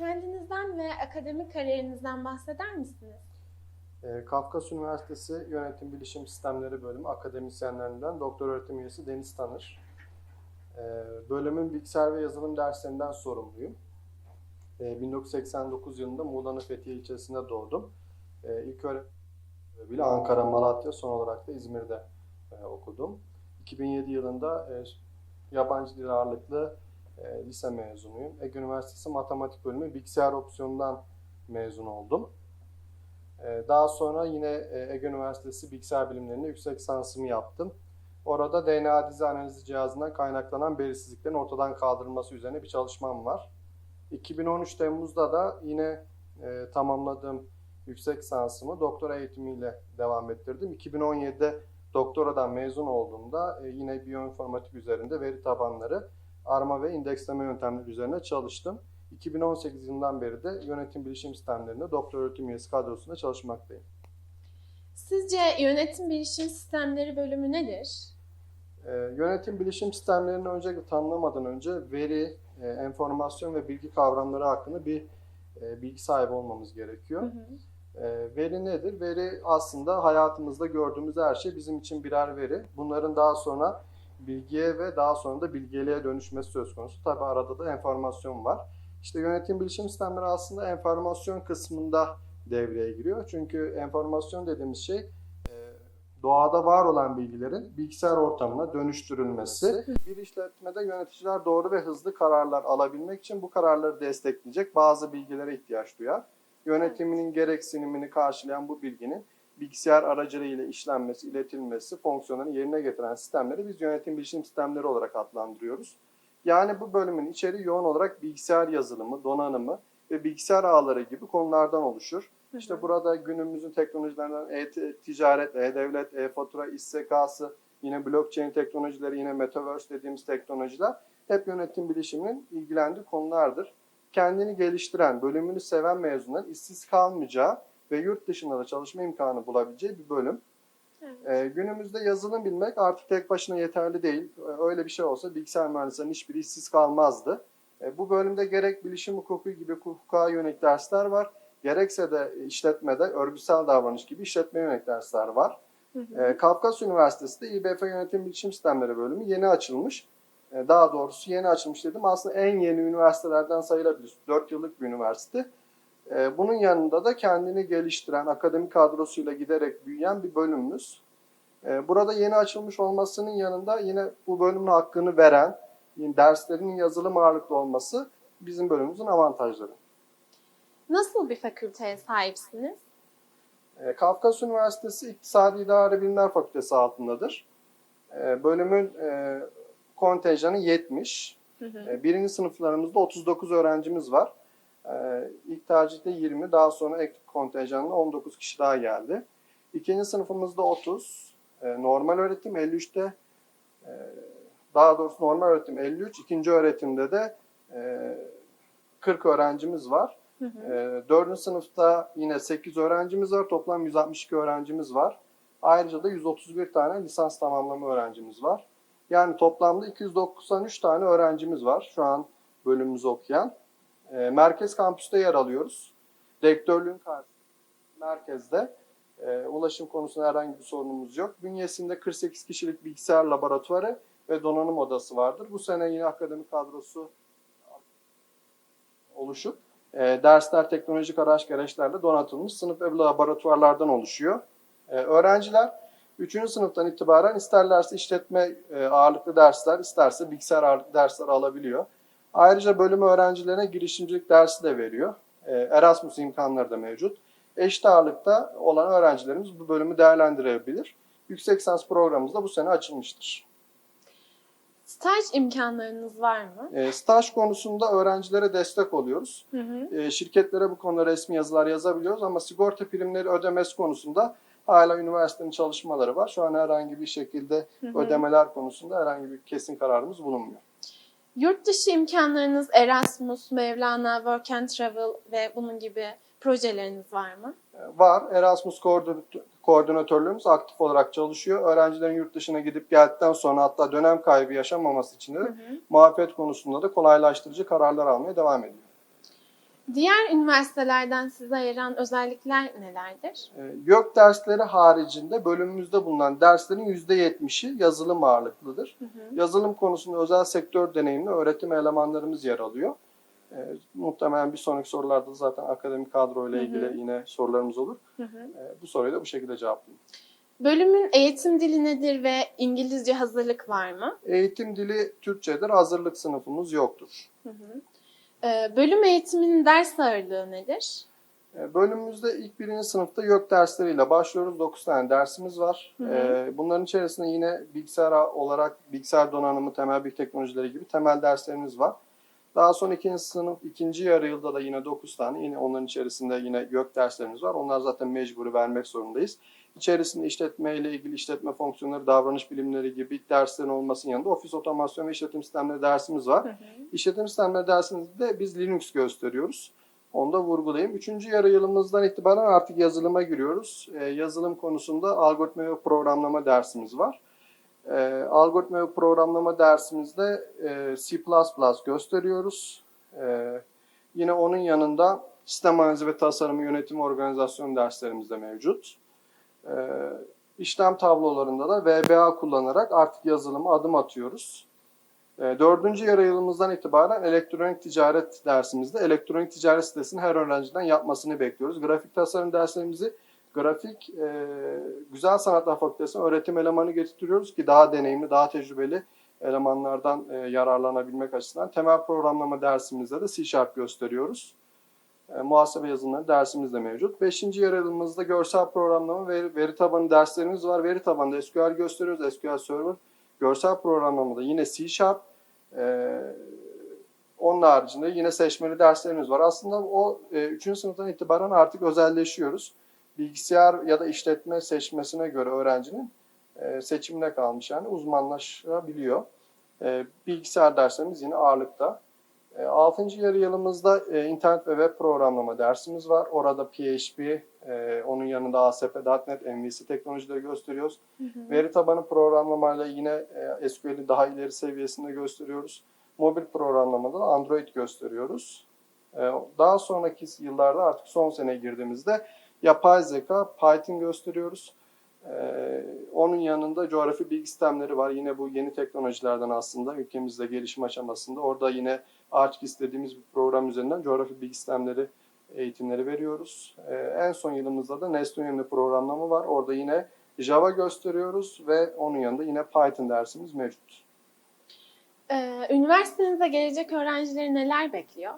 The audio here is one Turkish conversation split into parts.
Kendinizden ve akademik kariyerinizden bahseder misiniz? Ee, Kafkas Üniversitesi Yönetim Bilişim Sistemleri Bölümü akademisyenlerinden doktor öğretim üyesi Deniz Tanır. Ee, Bölümün bilgisayar ve yazılım derslerinden sorumluyum. Ee, 1989 yılında Muğla'nın Fethiye ilçesinde doğdum. Ee, İlk öğretim bile Ankara, Malatya, son olarak da İzmir'de e, okudum. 2007 yılında e, yabancı dil ağırlıklı e, lise mezunuyum. Ege Üniversitesi Matematik Bölümü bilgisayar opsiyonundan mezun oldum. Ee, Daha sonra yine e, Ege Üniversitesi Bilgisayar Bilimlerinde yüksek lisansımı yaptım. Orada DNA dizi analizi cihazından kaynaklanan belirsizliklerin ortadan kaldırılması üzerine bir çalışmam var. 2013 Temmuz'da da yine e, tamamladığım yüksek lisansımı doktora eğitimiyle devam ettirdim. 2017'de doktoradan mezun olduğumda e, yine biyoinformatik üzerinde veri tabanları, arama ve indeksleme yöntemleri üzerine çalıştım. 2018 yılından beri de yönetim bilişim sistemlerinde doktor öğretim üyesi kadrosunda çalışmaktayım. Sizce yönetim bilişim sistemleri bölümü nedir? Ee, yönetim bilişim sistemlerini öncelikle tanımlamadan önce veri, e, enformasyon ve bilgi kavramları hakkında bir e, bilgi sahibi olmamız gerekiyor. Hı hı. E, veri nedir? Veri aslında hayatımızda gördüğümüz her şey bizim için birer veri. Bunların daha sonra bilgiye ve daha sonra da bilgeliğe dönüşmesi söz konusu. Tabi arada da enformasyon var. İşte yönetim bilişim sistemleri aslında enformasyon kısmında devreye giriyor. Çünkü enformasyon dediğimiz şey e, doğada var olan bilgilerin bilgisayar ortamına dönüştürülmesi. Bir işletmede yöneticiler doğru ve hızlı kararlar alabilmek için bu kararları destekleyecek bazı bilgilere ihtiyaç duyar. Yönetiminin gereksinimini karşılayan bu bilginin bilgisayar aracılığıyla işlenmesi, iletilmesi, fonksiyonlarını yerine getiren sistemleri biz yönetim bilişim sistemleri olarak adlandırıyoruz. Yani bu bölümün içeriği yoğun olarak bilgisayar yazılımı, donanımı ve bilgisayar ağları gibi konulardan oluşur. Hı İşte burada günümüzün teknolojilerinden e-ticaret, e-devlet, e-fatura, iş zekası, yine blockchain teknolojileri, yine metaverse dediğimiz teknolojiler hep yönetim bilişiminin ilgilendiği konulardır. Kendini geliştiren, bölümünü seven mezunların işsiz kalmayacağı ve yurt dışında da çalışma imkanı bulabileceği bir bölüm. Evet. Ee, günümüzde yazılım bilmek artık tek başına yeterli değil. Ee, Öyle bir şey olsa bilgisayar mühendislerinin hiçbiri işsiz kalmazdı. Ee, bu bölümde gerek bilişim hukuku gibi hukuka yönelik dersler var. Gerekse de işletmede örgütsel davranış gibi işletme yönelik dersler var. Hı hı. Ee, Kafkas Üniversitesi'de İBF Yönetim Bilişim Sistemleri bölümü yeni açılmış. Ee, daha doğrusu yeni açılmış dedim. Aslında en yeni üniversitelerden sayılabilir. 4 yıllık bir üniversite. Ee, bunun yanında da kendini geliştiren, akademik kadrosuyla giderek büyüyen bir bölümümüz. Ee, burada yeni açılmış olmasının yanında yine bu bölümün hakkını veren, derslerinin yazılım ağırlıklı olması bizim bölümümüzün avantajları. Nasıl bir fakülteye sahipsiniz? E, Kafkas Üniversitesi İktisadi İdare Bilimler Fakültesi altındadır. E, Bölümün e, kontenjanı 70. Hı hı. E, Birinci sınıflarımızda 39 öğrencimiz var. E, İlk tercihte 20, daha sonra ek kontenjanla 19 kişi daha geldi. İkinci sınıfımızda 30, e, normal öğretim 53'te, e, daha doğrusu normal öğretim 53, ikinci öğretimde de e, 40 öğrencimiz var. Hı hı. Ee, Dördüncü sınıfta yine 8 öğrencimiz var. Toplam 162 öğrencimiz var. Ayrıca da 131 tane lisans tamamlama öğrencimiz var. Yani toplamda 293 tane öğrencimiz var şu an bölümümüzü okuyan. Ee, Merkez kampüste yer alıyoruz. Rektörlüğün merkezde. Ee, ulaşım konusunda herhangi bir sorunumuz yok. Bünyesinde 48 kişilik bilgisayar laboratuvarı ve donanım odası vardır. Bu sene yine akademik kadrosu oluşup e, dersler teknolojik araç gereçlerle donatılmış sınıf ve laboratuvarlardan oluşuyor. E, öğrenciler 3. sınıftan itibaren isterlerse işletme e, ağırlıklı dersler, isterse bilgisayar ağırlıklı dersler alabiliyor. Ayrıca bölüm öğrencilerine girişimcilik dersi de veriyor. E, Erasmus imkanları da mevcut. Eşit ağırlıkta olan öğrencilerimiz bu bölümü değerlendirebilir. Yüksek lisans programımız da bu sene açılmıştır. Staj imkanlarınız var mı? E, staj konusunda öğrencilere destek oluyoruz. Hı hı. E, şirketlere bu konuda resmi yazılar yazabiliyoruz ama sigorta primleri ödemesi konusunda hala üniversitenin çalışmaları var. Şu an herhangi bir şekilde Hı hı. ödemeler konusunda herhangi bir kesin kararımız bulunmuyor. Yurt dışı imkanlarınız Erasmus, Mevlana, Work and Travel ve bunun gibi projeleriniz var mı? E, var. Erasmus koordinatör- koordinatörlüğümüz aktif olarak çalışıyor. Öğrencilerin yurt dışına gidip geldikten sonra hatta dönem kaybı yaşamaması için de Hı hı. muafiyet konusunda da kolaylaştırıcı kararlar almaya devam ediyor. Diğer üniversitelerden sizi ayıran özellikler nelerdir? E, YÖK dersleri haricinde bölümümüzde bulunan derslerin %70'i yazılım ağırlıklıdır. Hı hı. Yazılım konusunda özel sektör deneyimli öğretim elemanlarımız yer alıyor. E, muhtemelen bir sonraki sorularda zaten akademik kadro ile Hı hı. ilgili yine sorularımız olur. Hı hı. E, bu soruyu da bu şekilde cevaplayayım. Bölümün eğitim dili nedir ve İngilizce hazırlık var mı? Eğitim dili Türkçedir. Hazırlık sınıfımız yoktur. Hı hı. Ee, bölüm eğitiminin ders ağırlığı nedir? E, Bölümümüzde ilk birinci sınıfta YÖK dersleriyle başlıyoruz. 9 tane dersimiz var. Hı hı. E, Bunların içerisinde yine bilgisayar olarak bilgisayar donanımı, temel bilgi teknolojileri gibi temel derslerimiz var. Daha sonra ikinci sınıf, ikinci yarı yılda da yine 9 tane, yine onların içerisinde yine YÖK derslerimiz var. Onlar zaten mecburi vermek zorundayız. İçerisinde işletme ile ilgili işletme fonksiyonları, davranış bilimleri gibi derslerin olmasının yanında ofis otomasyon ve işletim sistemleri dersimiz var. Hı hı. İşletim sistemleri dersimizde biz Linux gösteriyoruz. Onu da vurgulayayım. Üçüncü yarı yılımızdan itibaren artık yazılıma giriyoruz. Ee, yazılım konusunda algoritma ve programlama dersimiz var. Ee, algoritma ve programlama dersimizde e, C++ gösteriyoruz. Ee, yine onun yanında sistem analizi ve tasarımı yönetim organizasyon derslerimiz de mevcut. Ee, işlem tablolarında da VBA kullanarak artık yazılıma adım atıyoruz. E, Dördüncü yarı yılımızdan itibaren elektronik ticaret dersimizde elektronik ticaret sitesini her öğrenciden yapmasını bekliyoruz. Grafik tasarım derslerimizi grafik e, güzel sanatlar fakültesine öğretim elemanı getiriyoruz ki daha deneyimli, daha tecrübeli elemanlardan e, yararlanabilmek açısından. Temel programlama dersimizde de C Sharp gösteriyoruz. E, muhasebe yazılımları dersimiz de mevcut. Beşinci yarı yılımızda görsel programlama ve veri tabanı derslerimiz var. Veri tabanında SQL gösteriyoruz, SQL Server. Görsel programlamada yine C Sharp, ee, onun haricinde yine seçmeli derslerimiz var. Aslında o 3. sınıftan itibaren artık özelleşiyoruz. Bilgisayar ya da işletme seçmesine göre öğrencinin e, seçimine kalmış yani uzmanlaşabiliyor. E, bilgisayar derslerimiz yine ağırlıkta. E, 6. yarı yılımızda e, internet ve web programlama dersimiz var. Orada PHP, e, onun yanında ASP.NET, MVC teknolojileri gösteriyoruz. Hı hı. Veri tabanı programlamayla yine e, SQL'i daha ileri seviyesinde gösteriyoruz. Mobil programlamada da Android gösteriyoruz. E, Daha sonraki yıllarda artık son seneye girdiğimizde yapay zeka, Python gösteriyoruz. E, Onun yanında coğrafi bilgi sistemleri var. Yine bu yeni teknolojilerden aslında ülkemizde gelişim aşamasında. Orada yine ARCGIS istediğimiz bir program üzerinden coğrafi bilgi sistemleri eğitimleri veriyoruz. E, En son yılımızda da nesne yönlü programlama var. Orada yine Java gösteriyoruz ve onun yanında yine Python dersimiz mevcut. Ee, üniversitenize gelecek öğrencileri neler bekliyor?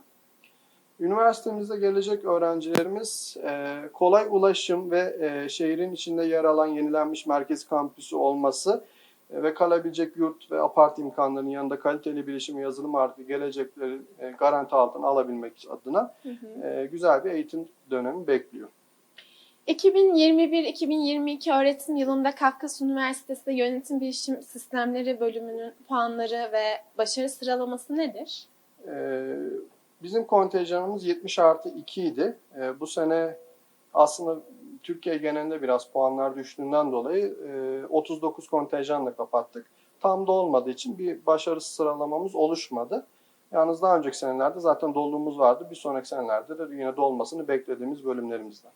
Üniversitemizde gelecek öğrencilerimiz e, kolay ulaşım ve e, şehrin içinde yer alan yenilenmiş merkez kampüsü olması ve kalabilecek yurt ve apart imkanlarının yanında kaliteli bilişim ve yazılım artı gelecekleri e, garanti altına alabilmek adına Hı hı. e, güzel bir eğitim dönemi bekliyor. 2021-2022 öğretim yılında Kafkas Üniversitesi Yönetim Bilişim Sistemleri bölümünün puanları ve başarı sıralaması nedir? Ee, bizim kontenjanımız 70 artı 2 idi. Ee, bu sene aslında Türkiye genelinde biraz puanlar düştüğünden dolayı e, 39 kontenjanla kapattık. Tam da olmadığı için bir başarı sıralamamız oluşmadı. Yalnız daha önceki senelerde zaten doluluğumuz vardı. Bir sonraki senelerde de yine dolmasını beklediğimiz bölümlerimizden.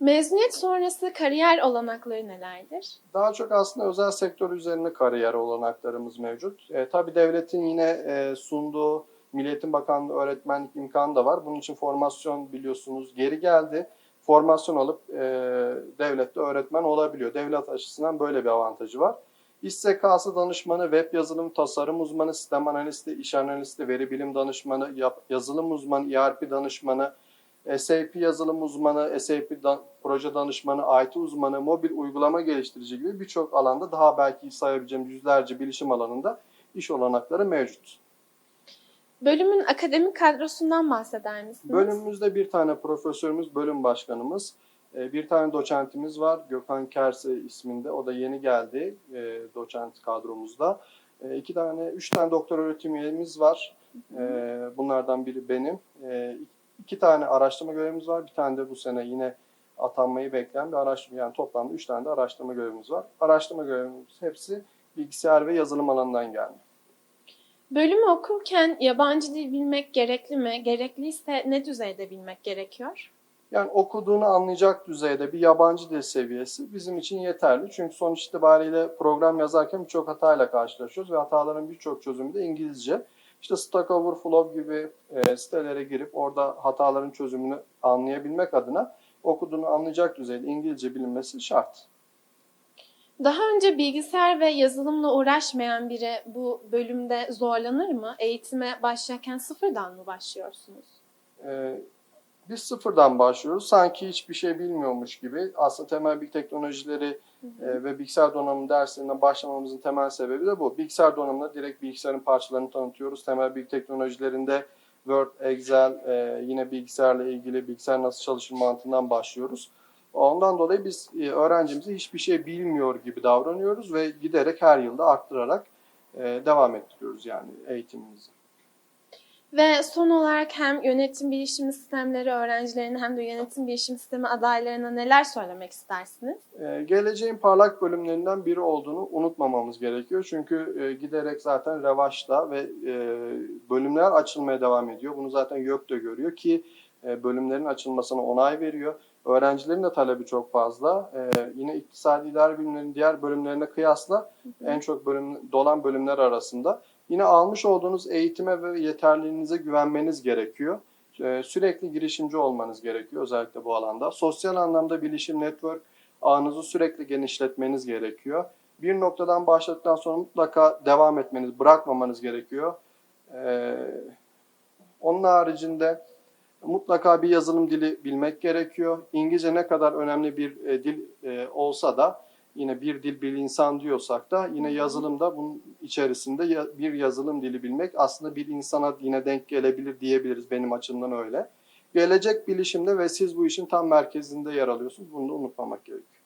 Mezuniyet sonrası kariyer olanakları nelerdir? Daha çok aslında özel sektör üzerine kariyer olanaklarımız mevcut. E, tabii devletin yine e, sunduğu Milli Eğitim Bakanlığı öğretmenlik imkanı da var. Bunun için formasyon biliyorsunuz geri geldi. Formasyon alıp e, devlette öğretmen olabiliyor. Devlet açısından böyle bir avantajı var. İş zekası danışmanı, web yazılım tasarım uzmanı, sistem analisti, iş analisti, veri bilim danışmanı, yap- yazılım uzmanı, ERP danışmanı, SAP yazılım uzmanı, SAP da- proje danışmanı, IT uzmanı, mobil uygulama geliştirici gibi birçok alanda daha belki sayabileceğim yüzlerce bilişim alanında iş olanakları mevcut. Bölümün akademik kadrosundan bahseder misiniz? Bölümümüzde bir tane profesörümüz, bölüm başkanımız, e, bir tane doçentimiz var. Gökhan Kerse isminde. O da yeni geldi e, doçent kadromuzda. E, iki tane, üç tane doktor öğretim üyemiz var. E, Bunlardan biri benim. İki tane araştırma görevimiz var. Bir tane de bu sene yine atanmayı bekleyen bir araştırma. Yani toplamda üç tane de araştırma görevimiz var. Araştırma görevimiz hepsi bilgisayar ve yazılım alanından geldi. Bölümü okurken yabancı dil bilmek gerekli mi? Gerekliyse ne düzeyde bilmek gerekiyor? Yani okuduğunu anlayacak düzeyde bir yabancı dil seviyesi bizim için yeterli. Çünkü sonuç itibariyle program yazarken birçok hatayla karşılaşıyoruz ve hataların birçok çözümü de İngilizce. İşte Stack Overflow gibi e, sitelere girip orada hataların çözümünü anlayabilmek adına okuduğunu anlayacak düzeyde İngilizce bilinmesi şart. Daha önce bilgisayar ve yazılımla uğraşmayan biri bu bölümde zorlanır mı? Eğitime başlarken sıfırdan mı başlıyorsunuz? Ee, biz sıfırdan başlıyoruz. Sanki hiçbir şey bilmiyormuş gibi. Aslında temel bilgi teknolojileri e, ve bilgisayar donanımı derslerinden başlamamızın temel sebebi de bu. Bilgisayar donanımında direkt bilgisayarın parçalarını tanıtıyoruz. Temel bilgi teknolojilerinde Word, Excel, e, yine bilgisayarla ilgili bilgisayar nasıl çalışır mantığından başlıyoruz. Ondan dolayı biz e, öğrencimize hiçbir şey bilmiyor gibi davranıyoruz ve giderek her yılda arttırarak e, devam ettiriyoruz yani eğitimimizi. Ve son olarak hem yönetim bilişim sistemleri öğrencilerine hem de yönetim bilişim sistemi adaylarına neler söylemek istersiniz? Ee, geleceğin parlak bölümlerinden biri olduğunu unutmamamız gerekiyor. Çünkü e, giderek zaten revaçta ve e, bölümler açılmaya devam ediyor. Bunu zaten YÖK de görüyor ki e, bölümlerin açılmasına onay veriyor. Öğrencilerin de talebi çok fazla. E, yine iktisadi idare bilimlerinin diğer bölümlerine kıyasla en çok bölüm, dolan bölümler arasında. Yine almış olduğunuz eğitime ve yeterliliğinize güvenmeniz gerekiyor. Ee, Sürekli girişimci olmanız gerekiyor özellikle bu alanda. Sosyal anlamda bilişim network ağınızı sürekli genişletmeniz gerekiyor. Bir noktadan başladıktan sonra mutlaka devam etmeniz, bırakmamanız gerekiyor. Ee, onun haricinde mutlaka bir yazılım dili bilmek gerekiyor. İngilizce ne kadar önemli bir e, dil e, olsa da yine bir dil bir insan diyorsak da yine yazılımda bunun içerisinde ya- bir yazılım dili bilmek aslında bir insana yine denk gelebilir diyebiliriz benim açımdan öyle. Gelecek bilişimde ve siz bu işin tam merkezinde yer alıyorsunuz. Bunu da unutmamak gerekiyor.